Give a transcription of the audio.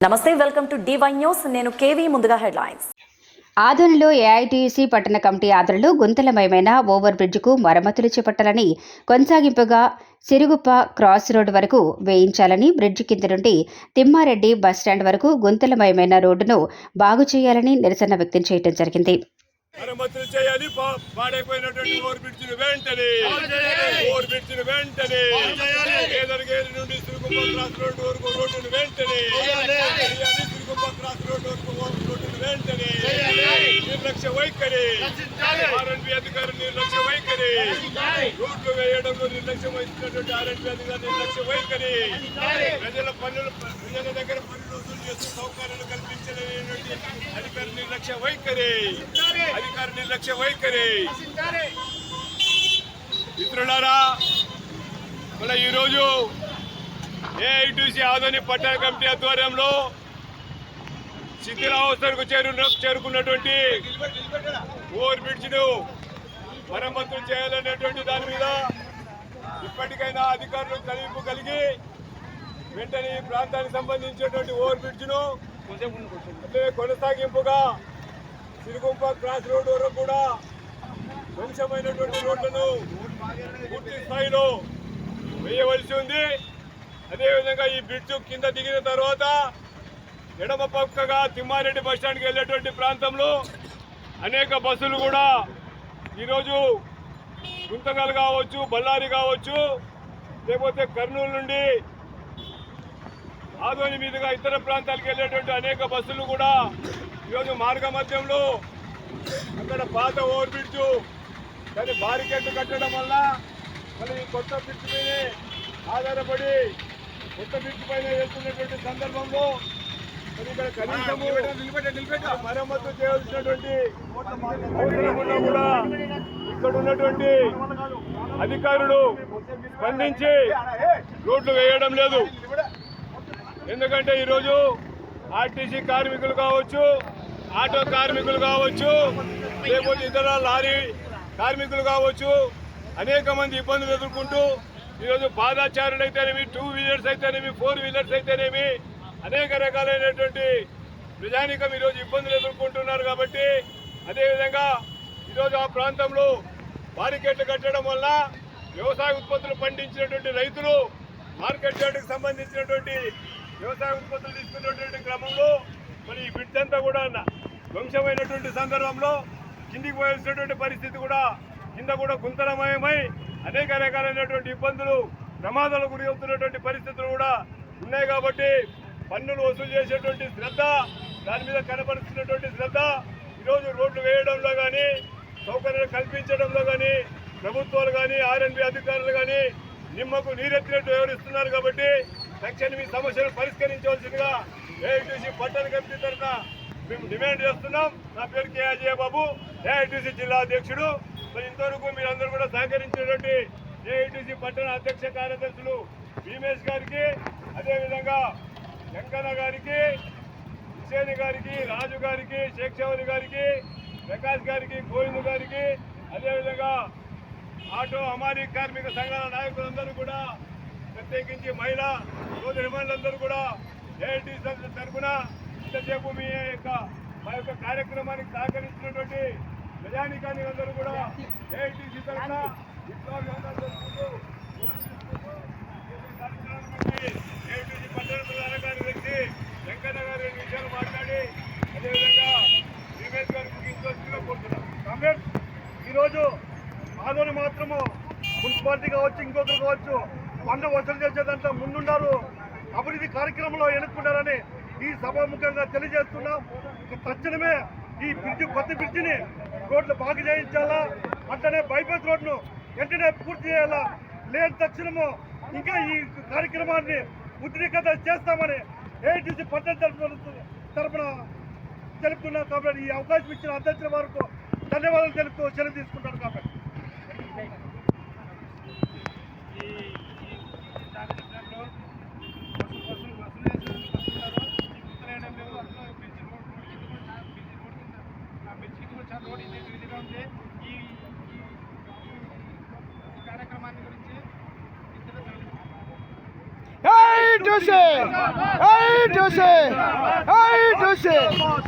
నమస్తే welcome to DY news నేను KV ముందుగా హెడ్లైన్స్. ఆదోనిలో ఏఐటీసీ పట్టణ కమిటీ ఆధ్వర్యంలో గుంతలమయమైన ఓవర్ బ్రిడ్జ్కు మరమ్మతులు చేపట్టాలని కొనసాగింపుగా సిరుగుప్ప క్రాస్ రోడ్ వరకు వేయించాలని బ్రిడ్జ్ కింద నుండి తిమ్మారెడ్డి బస్టాండ్ వరకు గుంతలమయమైన రోడ్డును బాగు చేయాలని నిరసన వ్యక్తం చేయడం జరిగింది. మరమ్మతులు చేయాలి. పాడైపోయినటువంటి ఓవర్ బ్రిడ్జ్ వెంటనే. ఓవర్ బ్రిడ్జ్ వెంటనే. కేదర్ గేదర్ నుండి సిరుగుప్ప క్రాస్ రోడ్ వరకు రోడ్డును వెంటనే. చేయాలి సిరుగుప్ప క్రాస్ రోడ్ వరకు రోడ్డును నిర్లక్ష్య వైఖరి. ఆర్ఎన్బి అధికారులు నిర్లక్ష్య వైఖరి. రోడ్లు వేయడంలో నిర్లక్ష్యం వహించినటువంటి ఆర్ఎన్బి అధికారులు నిర్లక్ష్య వైఖరి. ప్రజల పనులు ప్రజల దగ్గర పనులు వసూలు చేస్తూ సౌకర్యాలు కల్పించలేనటువంటి అధికార నిర్లక్ష్య వైఖరి. అధికార నిర్లక్ష్య వైఖరి. మిత్రులారా మన ఈరోజు ఏఐటీసీ ఆదోని పట్టణ కమిటీ ఆధ్వర్యంలో శిథిలావస్థకు చేరు చేరుకున్నటువంటి ఓవర్ బ్రిడ్జ్ను మరమ్మతులు చేయాలనేటువంటి దాని మీద ఇప్పటికైనా అధికారులు కలిపి కలిగి వెంటనే ఈ ప్రాంతానికి సంబంధించినటువంటి ఓవర్ బ్రిడ్జ్ను కొనసాగింపుగా సిరుగుంప క్రాస్ రోడ్ వరకు కూడా ధ్వంసమైనటువంటి రోడ్లను పూర్తి స్థాయిలో వేయవలసి ఉంది. అదేవిధంగా ఈ బ్రిడ్జ్ కింద దిగిన తర్వాత ఎడమ పక్కగా తిమ్మారెడ్డి బస్టాండ్కి వెళ్ళేటువంటి ప్రాంతంలో అనేక బస్సులు కూడా ఈరోజు గుంతకల్ కావచ్చు బళ్ళారి కావచ్చు లేకపోతే కర్నూలు నుండి ఆదోని మీదుగా ఇతర ప్రాంతాలకు వెళ్ళేటువంటి అనేక బస్సులు కూడా ఈరోజు మార్గ మధ్యంలో అక్కడ పాత ఓవర్ బ్రిడ్జ్ దాన్ని బారికేట్లు కట్టడం వల్ల మళ్ళీ కొత్త బ్రిడ్జ్ పైన ఆధారపడి కొత్త బ్రిడ్జ్ పైన వెళ్తున్నటువంటి సందర్భంలో మరమ్మతు చేయాల్సినటువంటి కూడా ఇక్కడ ఉన్నటువంటి అధికారులు స్పందించి రోడ్లు వేయడం లేదు. ఎందుకంటే ఈరోజు ఆర్టీసీ కార్మికులు కావచ్చు ఆటో కార్మికులు కావచ్చు లేకపోతే ఇతర లారీ కార్మికులు కావచ్చు అనేక మంది ఇబ్బందులు ఎదుర్కొంటూ ఈరోజు పాదాచారులు అయితేనేమి టూ వీలర్స్ అయితేనేమి ఫోర్ వీలర్స్ అయితేనేమి అనేక రకాలైనటువంటి ప్రజానికం ఈరోజు ఇబ్బందులు ఎదుర్కొంటున్నారు కాబట్టి అదేవిధంగా ఈరోజు ఆ ప్రాంతంలో బారికేట్లు కట్టడం వల్ల వ్యవసాయ ఉత్పత్తులు పండించినటువంటి రైతులు మార్కెట్ యార్డుకు సంబంధించినటువంటి వ్యవసాయ ఉత్పత్తులు తీసుకున్నటువంటి క్రమంలో మరి ఈ బిడ్డంతా కూడా ధ్వంసమైనటువంటి సందర్భంలో కిందికి పోయాల్సినటువంటి పరిస్థితి కూడా కింద కూడా గుంతరమయమై అనేక రకాలైనటువంటి ఇబ్బందులు ప్రమాదాలకు గురి అవుతున్నటువంటి పరిస్థితులు కూడా ఉన్నాయి కాబట్టి పన్నులు వసూలు చేసేటువంటి శ్రద్ధ దాని మీద కనపరుస్తున్నటువంటి శ్రద్ధ ఈరోజు రోడ్లు వేయడంలో కానీ సౌకర్యాలు కల్పించడంలో కానీ ప్రభుత్వాలు కానీ ఆర్ఎన్బి అధికారులు కానీ నిమ్మకు నీరెత్తినట్టు వివరిస్తున్నారు కాబట్టి తక్షణం ఈ సమస్యలు పరిష్కరించవలసిందిగా ఏఐటీసీ పట్టణ కమిటీ తరఫున మేము డిమాండ్ చేస్తున్నాం. నా పేరు కే అజయ్ బాబు ఏఐటీసీ జిల్లా అధ్యక్షుడు. మరి ఇంతవరకు మీరందరూ కూడా సహకరించినటువంటి ఏఐటీసీ పట్టణ అధ్యక్ష కార్యదర్శులు భీమేష్ గారికి అదేవిధంగా వెంకన్న గారికి హుసేని గారికి రాజు గారికి షేక్ గారికి ప్రకాష్ గారికి గోవింద్ గారికి అదేవిధంగా ఆటో అమారీ కార్మిక సంఘాల నాయకులందరూ కూడా ప్రత్యేకించి మహిళా సోదరి నిర్మాణులందరూ కూడా ఏఐటీ తరఫున ఇంతసేపు మీ యొక్క మా యొక్క కార్యక్రమానికి సహకరిస్తున్నటువంటి ప్రజానికానికి అందరూ కూడా ఏఐటీసీ తరఫున విప్లవాభివందనాలు కార్యక్రమానికి ఏఐటీసీ పట్టణ ప్రధాన కార్యదర్శి వెంకన్న గారు రెండు విషయాలు మాట్లాడి అదేవిధంగా శ్రీమేష్ గారు ముగించవలసిందిగా కోరుతున్నాం కామ్రేడ్స్ ఈరోజు ఆదోని మాత్రము మున్సిపాలిటీ కావచ్చు ఇంకొకరు కావచ్చు పన్ను వసూలు చేసేదంతా ముందున్నారు. అభివృద్ధి కార్యక్రమంలో ఎన్నుకున్నారని ఈ సభాముఖంగా తెలియజేస్తున్నాం. తక్షణమే ఈ బ్రిడ్జి కొత్త బ్రిడ్జిని రోడ్లు బాగు చేయించాలా? అట్లనే బైపాస్ రోడ్ను వెంటనే పూర్తి చేయాలా? లేని తక్షణము ఇంకా ఈ కార్యక్రమాన్ని ఉద్రిక్తత చేస్తామని ఏటీసీ పట్టణ తరఫున తరఫున తెలుపుతున్నాం కాబట్టి ఈ అవకాశం ఇచ్చిన అధ్యక్షుల వారికి ధన్యవాదాలు తెలుపుతూ సెలవు తీసుకుంటాను కాబట్టి. ¡Ay, Jose! ¡Ay, Jose! ¡Ay, Jose!